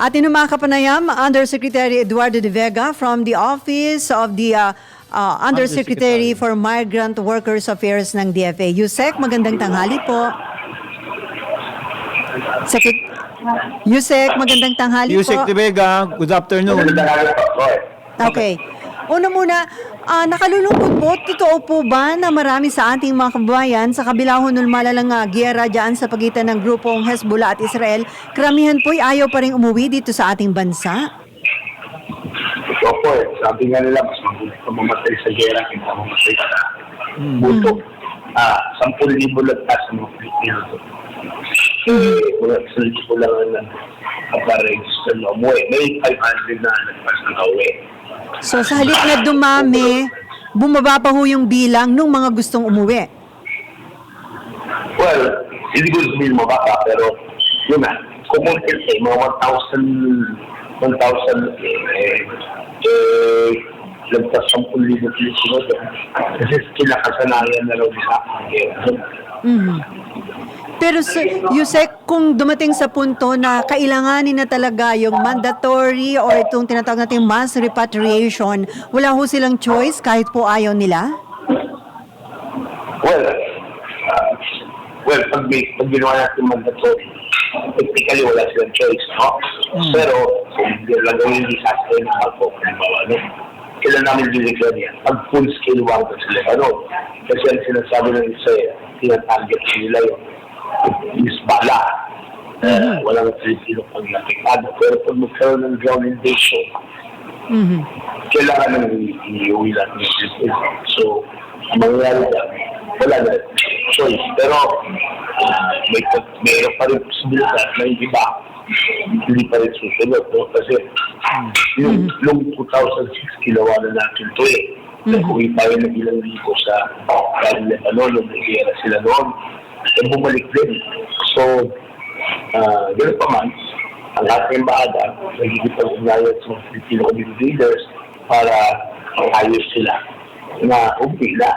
Atin mga kapanayam, Undersecretary Eduardo De Vega from the Office of the uh, uh, Undersecretary Undersecretary. for Migrant Workers Affairs ng DFA. Yusek, magandang tanghali po. Sekret Yusek, magandang tanghali Yusek po. De Vega, good afternoon. Okay. Una muna, ah, nakalulungkot po, totoo po ba na marami sa ating mga kababayan sa kabila ho ng malalang uh, giyera dyan sa pagitan ng grupong Hezbollah at Israel, karamihan po'y ayaw pa rin umuwi dito sa ating bansa? Ito po eh, sabi nga nila, mas mabuti ka mamatay sa gera kaysa mamatay sa buto. Ah, 10,000 lagtas sa mga Pilipino. Eh, wala sa libo lang ang nakaregister na umuwi. May 500 na nagpas na kauwi. So sa halip na dumami, bumaba pa ho yung bilang nung mga gustong umuwi. Well, hindi ko sabihin mababa, pero yun na, kumunti eh, mga 1,000, 1,000, eh, eh, lagpas 10,000 Pilipino doon. Kasi kinakasanayan na raw sa akin. Mhm. Pero Yusek, kung dumating sa punto na kailanganin na talaga yung mandatory or itong tinatawag natin mass repatriation, wala ho silang choice kahit po ayaw nila? Well, uh, well, pag, pag ginawa natin mandatory, technically wala silang choice, no? Pero, kung hindi lang gawin yung disaster na ako, halimbawa, no? Kailan namin dineclare yan? Pag full-scale war na sila, ano? Kasi ang sinasabi ng isa, tinatarget nila yung Hezbollah. Uh, walang Filipino pag napikado. Pero pag magkaroon ng ground invasion, Mhm. kailangan nang iuwi lang ng Pilipino. So, ang mangyayari dyan, wala na choice. Pero, ah, may, mayroon pa rin posibilidad na yung iba, hindi pa rin susunod. No? Kasi, yung, yung 2006, ginawa na natin to eh. Nag-uwi tayo ng ilang libo sa Lebanon, nung nagkira sila noon. Bumalik din. So, ah, ganoon pa man, ang ating embahada, nagigit ang ugnayan sa Filipino community leaders para ayos sila na umpila.